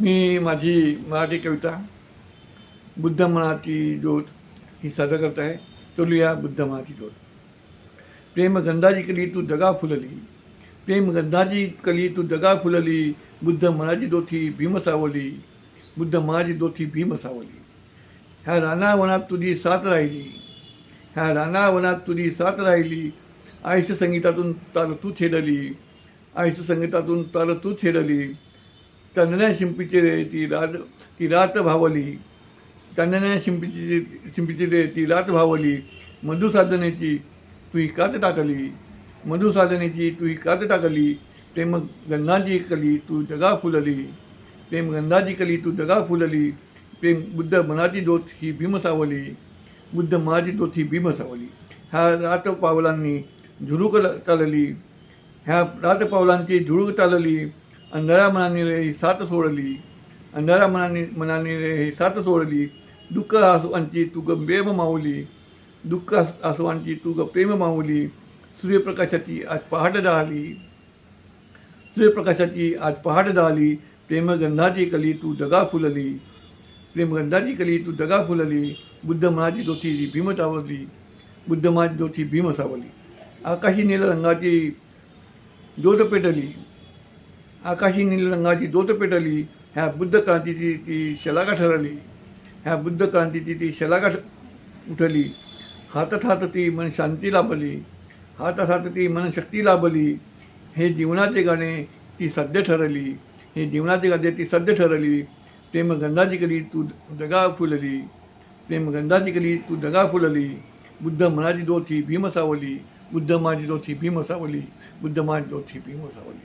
मी माझी मराठी कविता बुद्ध मनाची ज्योत ही सादर करत आहे. तो लिहा बुद्ध मनाची ज्योत. प्रेम गंधाची कली तू जगा फुलली. प्रेम गंधाची कली तू जगा फुलली. बुद्ध मनाची दोथी भीम सावली. बुद्ध मनाची दोथी भीम सावली. ह्या रानावनात तुझी साथ राहिली. ह्या रानावनात तुझी साथ राहिली. आयुष्य संगीतातून तार तू छेडली. आयुष्य संगीतातून तार तू छेडली. चांदण्या शिंपीची रे ती रात ती रात भावली. चांदण्या शिंपीची शिंपीची रे ती रात भावली. मधुसाधनेची तुही कात टाकली. मधुसाधनेची तुही कात टाकली. प्रेम गंधाची कली तू जगा फुलली. प्रेम गंधाची कली तू जगा फुलली. प्रेम बुद्ध मनाची दोत ही भीम सावली. बुद्ध मनाची दोत ही भीम सावली. ह्या रात पावलांनी झुळूक चालली. ह्या रात पावलांची झुळूक चालली. अंधारा मनाने रे ही साथ सोडली अंधारा मनाने मनाने रे ही साथ सोडली दुःख आसवांची तू ग प्रेम माऊली दुःख आसवांची तू ग प्रेम माऊली सूर्यप्रकाशाची आज पहाट दहाली सूर्यप्रकाशाची आज पहाट दहाली प्रेमगंधाची कली तू दगा फुलली प्रेमगंधाची कली तू दगा फुलली बुद्ध मनाची ज्योती भीम सावली बुद्ध मनाची ज्योती भीम सावली आकाशी नील रंगाची ज्योत पेटली आकाशी नील रंगाची दोत पेटली ह्या बुद्ध क्रांतीची ती शलाका ठरली ह्या बुद्ध क्रांतीची ती शलाका ठ- उठली हातात हात ती मन शांती लाभली हातात हात ती मन शक्ती लाभली. हे जीवनाचे गाणे ती सद्य ठरली हे जीवनाचे गाणे ती सद्य ठरली प्रेम गंधाची कली तू दगा फुलली प्रेम गंधाची कली तू दगा फुलली. बुद्ध मनाची दोथी भीम सावली बुद्ध माझी दोथी भीम सावली बुद्ध माझी दोथी भीम सावली.